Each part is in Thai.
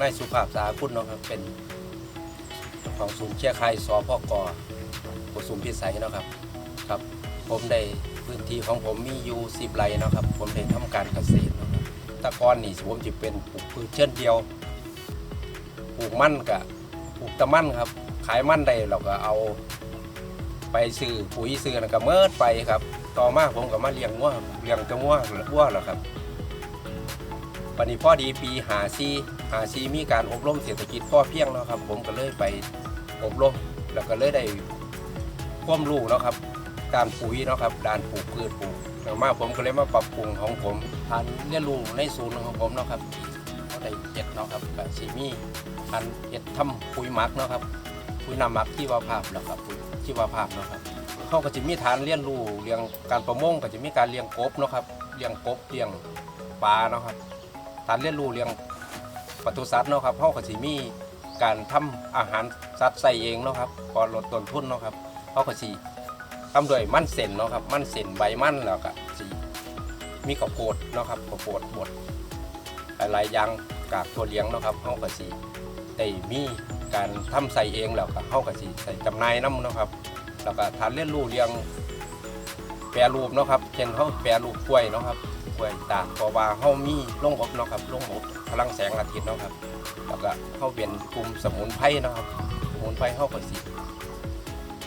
นายสุภาพสาคุณเนาะครับเป็นของศูนย์เชียร์ไคายสพกกุสุมพิสัยเนาะครับครับ ผมได้พื้นที่ของผมมีอยู่สิบไร่เนาะครับ ผมได้ทำการเกษตรเนาะครับตะกอนนี่ผมจะเป็นปลูกพืชเช่นเดียวปลูกมั่นกับปลูกตะมั่นครับ ขายมั่นได้เราก็เอา ไปซื้อปุ๋ยซื้อนั่นก็เมิดไปครับ ต่อมาผมก็มาเลี้ยงวัวเลี้ยงจะวัววัวแล้วครับวันนี้พอดีปีหาซี หาซีมีการอบรมเศรษฐกิจพ่อเพียงเนาะครับ ผมก็เลยไปอบรมแล้วก็เลยได้ความรู้เนาะครับการปุ๋ยเนาะครับด้านปลูกพืชปลูกต่มาผมก็เลยมาปรับปรุงของผมทานเรียนรู้ในศูนย์ของผมเนาะครับเขาได้เจ็ดเนาะครับกับซีมีการเฮ็ดทำปุ๋ยหมักเนาะครับปุ๋ยน้ำหมักที่ว่าภาพแล้วครับปุ๋ยที่ว่าภาพเนาะครับเขาก็จะมีฐานเรียนรู้เรื่องการประมงก็จะมีการเลี้ยงกบเนาะครับเลี้ยงกบเลี้ยงปลาเนาะครับฐานเรียนรู้เรื่อง ปศุสัตว์เนาะครับเขาก็จะมีการทำอาหารสัตว์ใส่เองเนาะครับพอลดต้นทุนเนาะครับเขาก็สิทำด้วยมันเส้นเนาะครับมันเส้นใบมันแล้วก็สิมีข้าวโพดเนาะครับข้าวโพดบดหลายๆอย่างกากตัวเลี้ยงเนาะครับเขาก็สิได้มีการทำใส่เองแล้วก็เขาก็สิใส่จำหน่ายน้ำเนาะครับ แล้วก็ทานเลี้ยนรูเลี้ยงแปรรูปเนาะครับเช่นเขาแปรรูปกล้วยเนาะครับ กล้วยตากเพราะว่าเขามีโรงอบเนาะครับโรงอบพลังแสงอาทิตย์เนาะครับแล้วก็เขาเป็นกลุ่มสมุนไพรเนาะครับสมุนไพรเขาก็สิ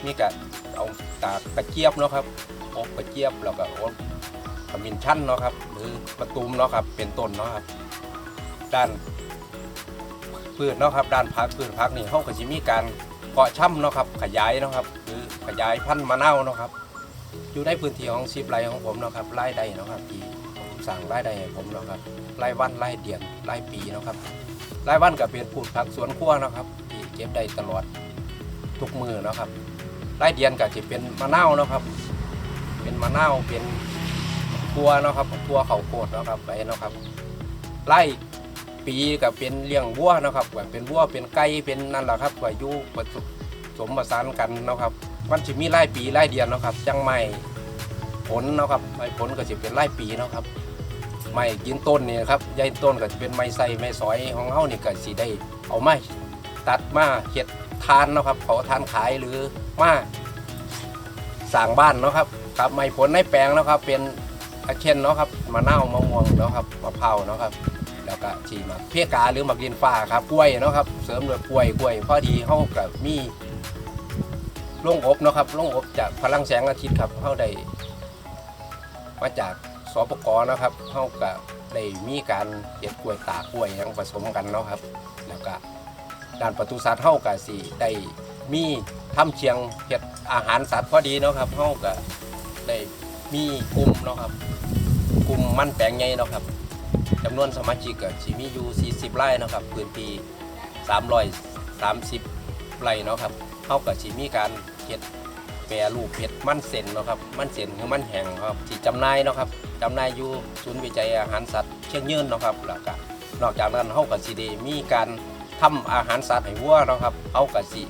มีกะเอาตากกระเจี๊ยบเนาะครับอบกระเจี๊ยบแล้วก็อบขมิ้นชันเนาะครับหรือมะตูมเนาะครับเป็นต้นเนาะครับด้านพืชเนาะครับด้านพักพืชพักนี่เขาก็จะมีการเพาะช่ำเนาะครับขยายเนาะครับหรือขยายพันธุ์มะนาวเนาะครับอยู่ในพื้นที่ของสิบไรของผมเนาะครับรายได้เนาะครับที่ สั่งรายได้ให้ผมเนาะครับรายวันรายเดือนรายปีเนาะครับรายวันก็เป็นผูดผักสวนครัวเนาะครับที่เก็บได้ตลอดทุกมือเนาะครับรายเดือนก็จะเป็นมะนาวเนาะครับ เป็นมะนาวเป็นทัวเนาะครับทัวเขาโคตรเนาะครับไปเนาะครับไร่ปีก็เป็นเลี้ยงวัวนะครับก็เป็นวัวเป็นไก่เป็นนั่นแหละครับก็อยู่ผสมผสานกันนะครับมันจะมีไร่ปีไร่เดือนนะครับจังไม่ผลนะครับไม่ผลก็จะเป็นไร่ปีนะครับ ไม่ยืนต้นนี่ครับยายต้นก็จะเป็นไม้ใส่ไม้สอยของเฮานี่ก็สิได้เอาไม้ตัดมาเฮ็ดทานเนาะครับเผาทานขายหรือมาสร้างบ้านเนาะครับครับไม้ผลในแปลงเนาะครับเป็นอาเช่นเนาะครับมะนาวมะม่วงเนาะครับมะพร้าวเนาะครับแล้วก็ชีมักเพกาหรือหมักดินฟ้าครับกล้วยเนาะครับเสริมด้วยกล้วยกล้วยพอดีเขากับมีล่งอบเนาะครับล่งอบจากพลังแสงอาทิตย์ครับเขาได้มาจาก สปกนะครับเขากับได้มีการเก็บกล้วยตากกล้วยหยังผสมกันเนาะครับ แล้วก็ด้านปศุสัตว์เขากับสีได้มีทำเชียงเห็ดอาหารสัตว์พอดีเนาะครับเขาก็ได้มีกลุ่มเนาะครับ กลุ่มมันแปลงใหญ่เนาะครับจำนวนสมาชิกก็สิมีอยู่40ไร่เนาะครับพื้นที่330ไร่เนาะครับเท่ากับสิมีการเฮ็ด แปรรูปเฮ็ดมันเส้นเนาะครับมันเส้นคือมันแห้งครับสิจำหน่ายเนาะครับจำหน่ายอยู่ศูนย์วิจัยอาหารสัตว์เชียงยืนเนาะครับแล้วก็นอกจากนั้นเฮาก็สิได้มีการทำอาหารสัตว์ให้วัวเนาะครับเฮาก็สิ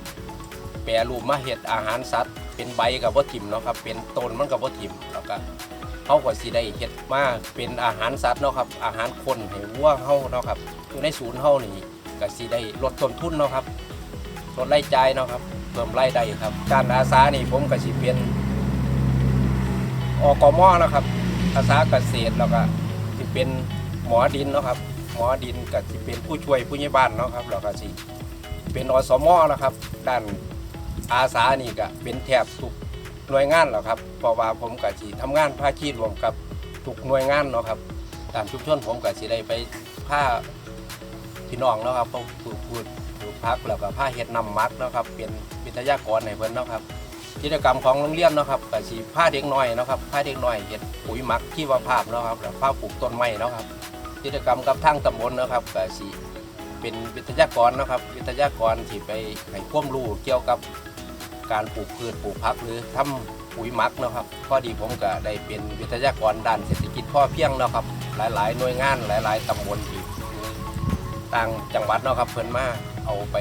แปรรูปมาเฮ็ดอาหารสัตว์เป็นใบกับบ่ถิ่มเนาะครับเป็นต้นมันกับบ่ถิ่มแล้วก็เขาก็สิได้เฮ็ดมาเป็นอาหารสัตว์เนาะครับอาหารคนให้วัวเฮาเนาะครับอยู่ในศูนย์เฮานี่ก็สิได้ลดต้นทุนเนาะครับลดรายจ่ายเนาะครับ เพิ่มรายได้ครับการอาสานี่ผมก็สิเป็นอกมเนะครับ อาสาเกษตรแล้วก็สิเป็นหมอดินเนาะครับ หมอดินก็สิเป็นผู้ช่วยผู้ใหญ่บ้านเนาะครับแล้วก็สิเป็นอสมนะครับ ด้านอาสานี่ก็เป็นแทบทุกหน่วยงานหรอครับเพราะว่าผมกับสีทำงานภาคีรวมกับทุกหน่วยงานเนาะครับ ตามชุมชนผมกับสีได้ไปผ้าพี่น้องเนาะครับเขาปลูกพืชป ลูกพักแล้วก็ผ้าเห็ดนำมักเนาะครับเป็นวิทยากรในเพิ่นเนาะครับกิจกรรมของโรงเรียนเนาะครับกับสีผ้าเด็กน้อยเนาะครับผ้าเด็กน้อยเห็ดปุ๋ยมักที่ว่าภาพเนาะครับแล้วผ้าปลูกต้นไม้เนาะครับกิจกรรมกับทางตำบลเนาะครับกับสีเป็นวิทยากรเนาะครับวิทยากรที่ไปให้ความรู้เกี่ยวกับการปลูกพืชปลูกผักหรือทำปุ๋ยมักนะครับพอดีผมก็ได้เป็นวิทยากรด้านเศรษฐกิจพ่อเพียงนะครับ หลายๆ หน่วยงานหลาย ๆตำบลที่ต่างจังหวัดนะครับเพิ่นมา เอาไป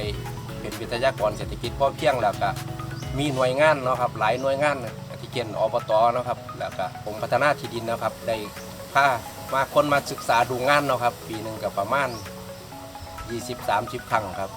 เป็นวิทยากรเศรษฐกิจพ่อเพียงแล้วก็มีหน่วยงานเนาะครับหลายหน่วยงานที่เกี่ยนอบตเนาะครับแล้วก็ผมพัฒนาที่ดินนะครับได้พามาคนมาศึกษาดูงานเนาะครับปีหนึ่งกับประมาณ 20 30 ครั้งครับ